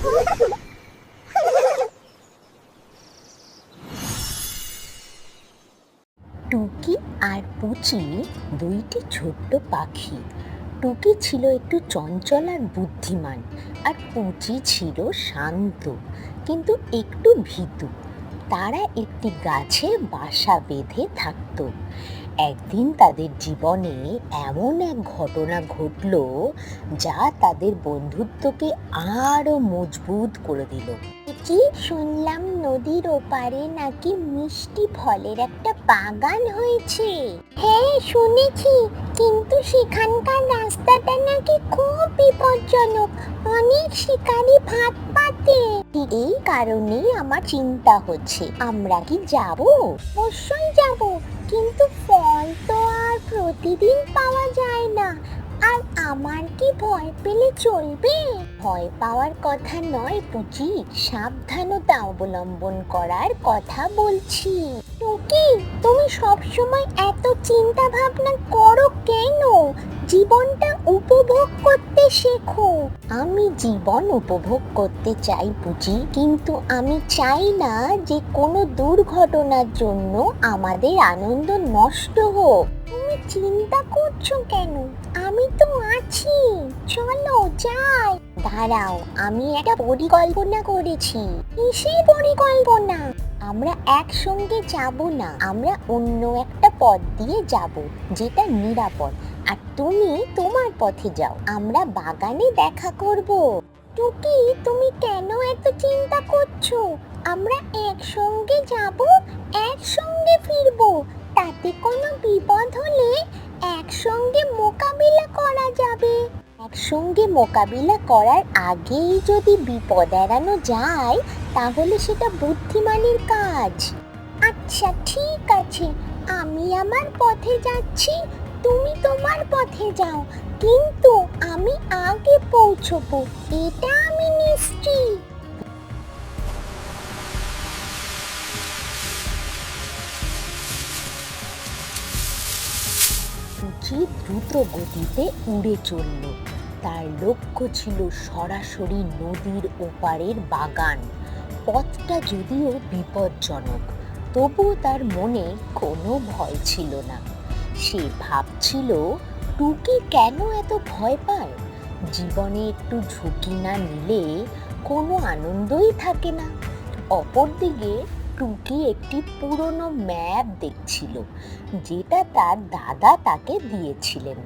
টুকি আর পুচি, দুইটি ছোট্ট পাখি। টুকি ছিল একটু চঞ্চল আর বুদ্ধিমান, আর পুচি ছিল শান্ত, কিন্তু একটু ভীতু। তারা একটি গাছে বাসা বেঁধে থাকত। একদিন তাদের জীবনে এমন এক ঘটনা ঘটল যা তাদের বন্ধুত্বকে আরও মজবুত করে দিল। কি শুনলাম নদীর ওপারে নাকি মিষ্টি ফলের একটা বাগান হয়েছে। হ্যাঁ শুনেছি। কিন্তু সেখানকার রাস্তাটা নাকি খুব বিপজ্জনক। অনেক শিকারী ভাত পাতে। এই কারণেই আমার চিন্তা হচ্ছে, আমরা কি যাব? অবশ্যই যাব। কিন্তু ফল তো আর প্রতিদিন পাওয়া যায় না। আর আমার কি ভয় পেলে চলবে? ভয় পাওয়ার কথা নয় পুচি সাবধানতা অবলম্বন করার কথা বলছি। টুকি, তুমি সবসময় এত চিন্তা ভাবনা করো কেন? জীবনটা উপভোগ করতে শেখো। আমি জীবন উপভোগ করতে চাই বুঝি, কিন্তু আমি চাই না যে কোনো দুর্ঘটনার জন্য আমাদের আনন্দ নষ্ট হোক। তুমি চিন্তা করছ কেন? আমি তো আছি। চলো যাই। দাঁড়াও, আমি একটা পরিকল্পনা করেছি। কিসের পরিকল্পনা? আমরা একসঙ্গে যাব না। আমরা অন্য একটা পথ দিয়ে যাব, যেটা নিরাপদ। আর তুমি তোমার পথে যাও। আমরা বাগানে দেখা করব। টুকি, তুমি কেন এত চিন্তা করছ? আমরা একসঙ্গে যাব, একসঙ্গে ফিরবো। তাতে কোনো একসঙ্গে মোকাবিলা করার আগেই যদি বিপদ এড়ানো যায়, তাহলে সেটা বুদ্ধিমানের কাজ। আচ্ছা ঠিক আছে। আমি আমার পথে যাচ্ছি, তুমি তোমার পথে যাও। কিন্তু আমি আগে পৌঁছবো, এটা আমি নিশ্চিত। দ্রুত গতিতে উড়ে চলল। তার লক্ষ্য ছিল সরাসরি নদীর ওপারের বাগান। পথটা যদিও বিপজ্জনক, তবুও তার মনে কোনো ভয় ছিল না। সে ভাবছিল, টুকি কেন এত ভয় পায়? জীবনে একটু ঝুঁকি না নিলে কোনো আনন্দই থাকে না। অপরদিকে টুকি একটি পুরনো ম্যাপ দেখছিল, যেটা তার দাদা তাকে দিয়েছিলেন।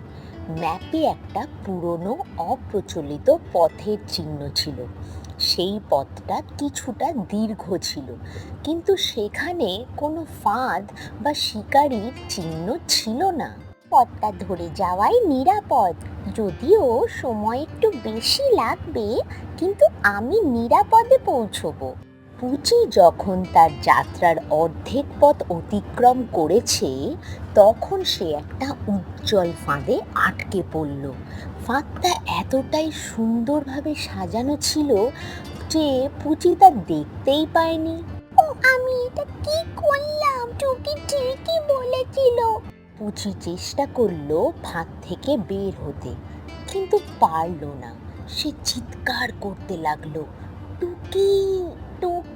ম্যাপে একটা পুরনো অপ্রচলিত পথের চিহ্ন ছিল। সেই পথটা কিছুটা দীর্ঘ ছিল, কিন্তু সেখানে কোনো ফাঁদ বা শিকারির চিহ্ন ছিল না। পথটা ধরে যাওয়াই নিরাপদ। যদিও সময় একটু বেশি লাগবে, কিন্তু আমি নিরাপদে পৌঁছবো। পুচি যখন তার যাত্রার অর্ধেক পথ অতিক্রম করেছে তখন সে একটা উজ্জ্বল ফাঁদে আটকে পড়ল। ফাঁদটা এতটাই সুন্দরভাবে সাজানো ছিল যে পুচি তা দেখতেই পায়নি। ও আমি এটা কি করলাম? টুকি ঠিকই বলেছিল। পুচি চেষ্টা করল ফাঁদ থেকে বের হতে কিন্তু পারল না। সে চিৎকার করতে লাগল টুকি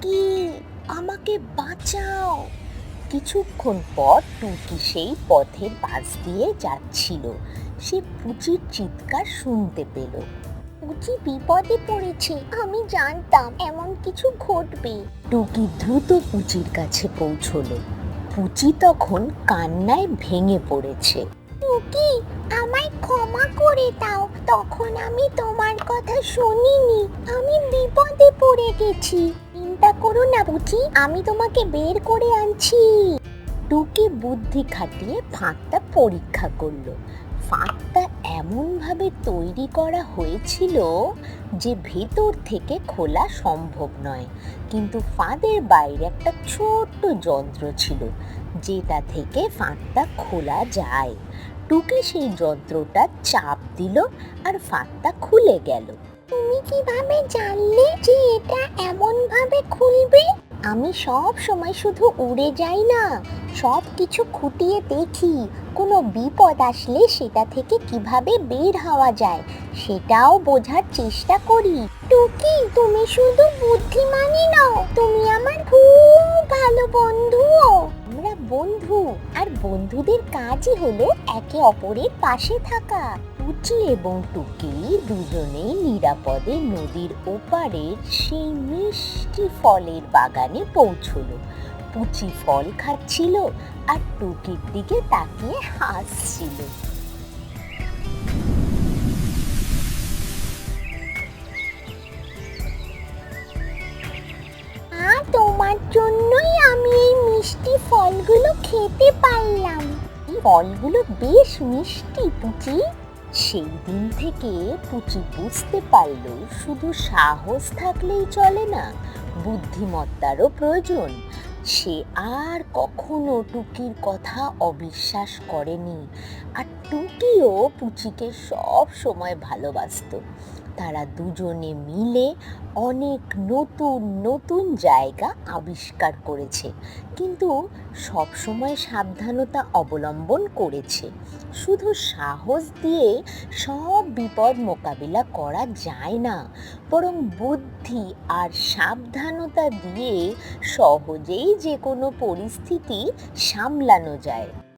টুকি আমাকে বাঁচাও। কিছুক্ষণ পর টুকি সেই পথের পাশ দিয়ে যাচ্ছিল। সে পুচির চিৎকার শুনতে পেল। পুচি বিপদে পড়েছে, আমি জানতাম এমন কিছু ঘটবে। টুকি দ্রুত পুচির কাছে পৌঁছলো। পুচি তখন কান্নায় ভেঙে পড়েছে। টুকি, আমায় ক্ষমা করে দাও। তখন আমি তোমার কথা শুনিনি। আমি বিপদে পড়ে গেছি। চিন্তা করো না বুঝি, আমি তোমাকে বের করে আনছি। টুকি বুদ্ধি খাটিয়ে ফাঁকটা পরীক্ষা করল। ফাঁকটা এমনভাবে তৈরি করা হয়েছিল যে ভেতর থেকে খোলা সম্ভব নয়। কিন্তু ফাঁদের বাইরে একটা ছোট্ট যন্ত্র ছিল, যেটা থেকে ফাঁকটা খোলা যায়। টুকি সেই যন্ত্রটা চাপ দিল আর ফাঁকটা খুলে গেল। তুমি কীভাবে জানলে যে এটা এমন ভাবে খুলবে? আমি সব সময় শুধু উড়ে যাই না সব কিছু খুঁটিয়ে দেখি, কোনো বিপদ আসলে সেটা থেকে কীভাবে বের হওয়া যায়, সেটাও বোঝার চেষ্টা করি। টুকি, তুমি শুধু বুদ্ধিমানই নও, তুমি আমার খুব ভালো বন্ধুও। বন্ধু। আর বন্ধুদের কাজই হলো একে অপরের পাশে থাকা। পুচি এবং টুকি দুজনেই নিরাপদে নদীর ওপারের সেই মিষ্টি ফলের বাগানে পৌঁছলো। পুচি ফল খাচ্ছিল আর টুকির দিকে তাকিয়ে হাসছিল। তোমার জন্যই মিষ্টি ফলগুলো খেতে পারলাম। ফলগুলো বেশ মিষ্টি, পুচি। সেই দিন থেকে পুচি বুঝতে পারল, শুধু সাহস থাকলেই চলে না, বুদ্ধিমত্তারও প্রয়োজন। সে আর কখনো টুকির কথা অবিশ্বাস করেনি। আর টুকিও পুচিকে সব সময় ভালোবাসতো। তারা দুজনে মিলে অনেক নতুন নতুন জায়গা আবিষ্কার করেছে। কিন্তু সবসময় সাবধানতা অবলম্বন করেছে। শুধু সাহস দিয়ে সব বিপদ মোকাবিলা করা যায় না, বরং বুদ্ধি আর সাবধানতা দিয়ে সহজেই যে কোনো পরিস্থিতি সামলানো যায়।